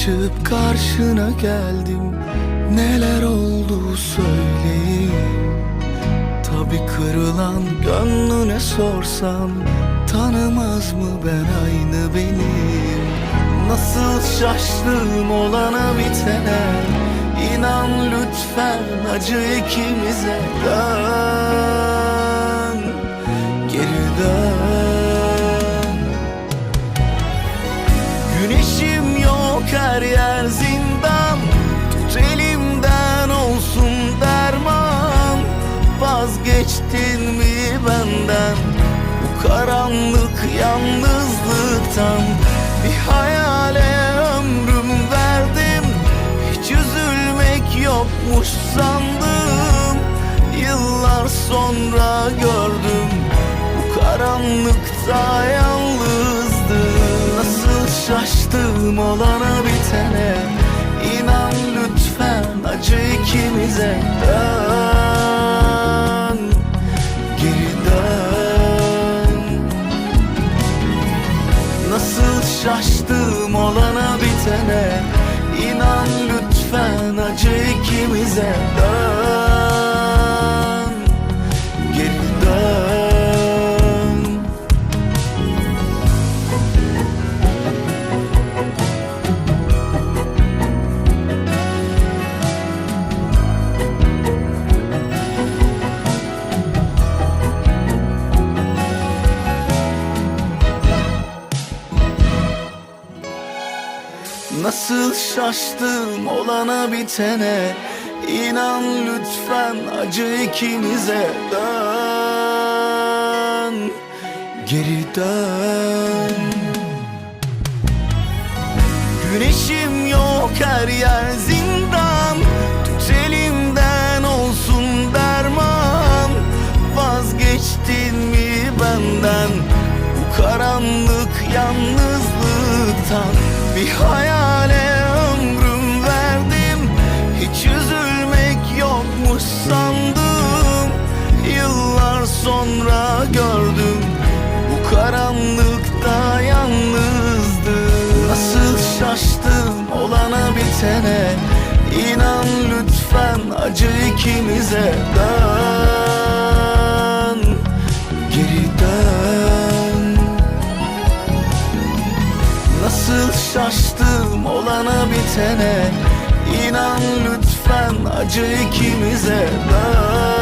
açıp karşına geldim. Neler oldu söyleyeyim. Tabi kırılan gönlüne sorsam Tanımaz mı ben aynı benim Nasıl şaştım olana bitene İnan lütfen acı ikimize dön Geri dön. Güneşim yok her yer zindan. Tut elimden olsun derman. Vazgeçtin mi benden? Bu karanlık yalnızlıktan Bir hayale ömrüm verdim. Hiç üzülmek yokmuş sandım. Yıllar sonra gördüm Bu karanlıkta yalnızdım Şaştım olana bitene İnan lütfen acı ikimize. Dön Geri dön. Nasıl şaştım olana bitene İnan lütfen acı ikimize. Dön Nasıl şaştım olana bitene İnan lütfen acı ikimize dön Geri dön Güneşim yok her yer zindan. Tut elimden olsun derman. Vazgeçtin mi benden? Bu karanlık yalnızlıktan Bir hayale gördüm. Bu karanlıkta yalnızdım Nasıl şaştım olana bitene. İnan lütfen acı ikimize. Dön Geri dön. Nasıl şaştım olana bitene. İnan lütfen acı ikimize. Dön